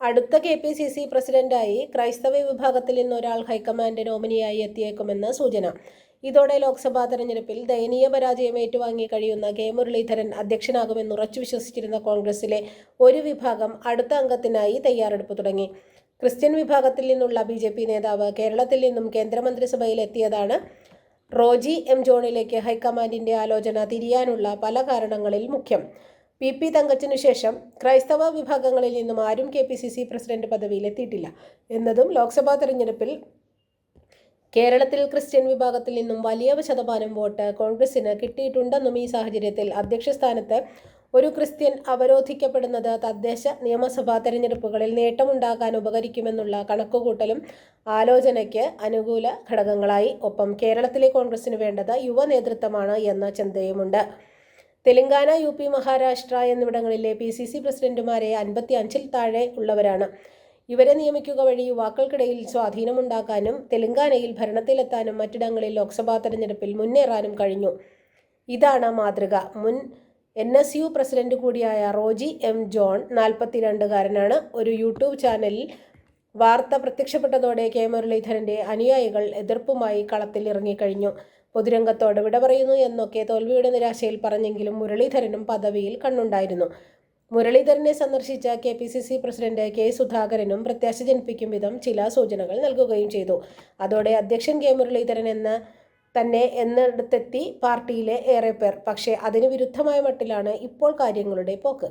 അടുത്ത K P C C പ്രസിഡന്റായി ക്രൈസ്തവ വിഭാഗത്തിൽ നിന്ന് ഒരാൾ ഹൈക്കമാൻഡ് നോമിനിയായി എത്തിയേക്കുമെന്ന് സൂചന. ഇതോടെ ലോക്സഭാ തെരഞ്ഞെടുപ്പിൽ ദയനീയ പരാജയം ഏറ്റുവാങ്ങി കഴിയുന്ന കെ മുരളീധരൻ അധ്യക്ഷനാകുമെന്ന് ഉറച്ചു വിശ്വസിച്ചിരുന്ന കോൺഗ്രസിലെ ഒരു വിഭാഗം അടുത്ത അംഗത്തിനായി തയ്യാറെടുപ്പ് തുടങ്ങി. ക്രിസ്ത്യൻ വിഭാഗത്തിൽ നിന്നുള്ള ബി ജെ പി നേതാവ് കേരളത്തിൽ നിന്നും കേന്ദ്രമന്ത്രിസഭയിൽ എത്തിയതാണ് റോജി എം ജോണിലേക്ക് ഹൈക്കമാൻഡിന്റെ ആലോചന തിരിയാനുള്ള പല കാരണങ്ങളിൽ മുഖ്യം. പി പി തങ്കച്ചിനു ശേഷം ക്രൈസ്തവ വിഭാഗങ്ങളിൽ നിന്നും ആരും K P C C president പദവിയിലെത്തിയിട്ടില്ല. എന്നതും ലോക്സഭാ തെരഞ്ഞെടുപ്പിൽ കേരളത്തിൽ ക്രിസ്ത്യൻ വിഭാഗത്തിൽ നിന്നും വലിയ ശതമാനം വോട്ട് കോൺഗ്രസിന് കിട്ടിയിട്ടുണ്ടെന്നും ഈ സാഹചര്യത്തിൽ അധ്യക്ഷ സ്ഥാനത്ത് ഒരു ക്രിസ്ത്യൻ അവരോധിക്കപ്പെടുന്നത് തദ്ദേശ നിയമസഭാ തെരഞ്ഞെടുപ്പുകളിൽ നേട്ടമുണ്ടാക്കാൻ ഉപകരിക്കുമെന്നുള്ള കണക്കുകൂട്ടലും ആലോചനയ്ക്ക് അനുകൂല ഘടകങ്ങളായി. ഒപ്പം കേരളത്തിലെ കോൺഗ്രസിന് വേണ്ടത് യുവ നേതൃത്വമാണ് എന്ന ചിന്തയുമുണ്ട്. തെലങ്കാന യു പി മഹാരാഷ്ട്ര എന്നിവിടങ്ങളിലെ പി സി സി പ്രസിഡന്റുമാരെ അൻപത്തി അഞ്ചിൽ താഴെ ഉള്ളവരാണ്. ഇവരെ നിയമിക്കുക വഴി യുവാക്കൾക്കിടയിൽ സ്വാധീനമുണ്ടാക്കാനും തെലങ്കാനയിൽ ഭരണത്തിലെത്താനും മറ്റിടങ്ങളിൽ ലോക്സഭാ തെരഞ്ഞെടുപ്പിൽ മുന്നേറാനും കഴിഞ്ഞു. ഇതാണ് മാതൃക. മുൻ എൻ എസ് യു പ്രസിഡന്റ് കൂടിയായ റോജി എം ജോൺ നാൽപ്പത്തിരണ്ടുകാരനാണ്. ഒരു യൂട്യൂബ് ചാനലിൽ വാർത്ത പ്രത്യക്ഷപ്പെട്ടതോടെ കെ. മുരളീധരന്റെ അനുയായികൾ എതിർപ്പുമായി കളത്തിൽ ഇറങ്ങിക്കഴിഞ്ഞു. പൊതുരംഗത്തോട് വിട പറയുന്നു എന്നൊക്കെ തോൽവിയുടെ നിരാശയിൽ പറഞ്ഞെങ്കിലും മുരളീധരനും പദവിയിൽ കണ്ണുണ്ടായിരുന്നു. മുരളീധരനെ സന്ദർശിച്ച K. P. C. C president K. സുധാകരനും പ്രത്യാശ ജനിപ്പിക്കും വിധം ചില സൂചനകൾ നൽകുകയും ചെയ്തു. അതോടെ അധ്യക്ഷൻ കെ. മുരളീധരൻ എന്ന തന്നെ എന്നിടത്തെത്തി പാർട്ടിയിലെ ഏറെ പേർ. പക്ഷേ അതിന് വിരുദ്ധമായ മട്ടിലാണ് ഇപ്പോൾ കാര്യങ്ങളുടെ പോക്ക്.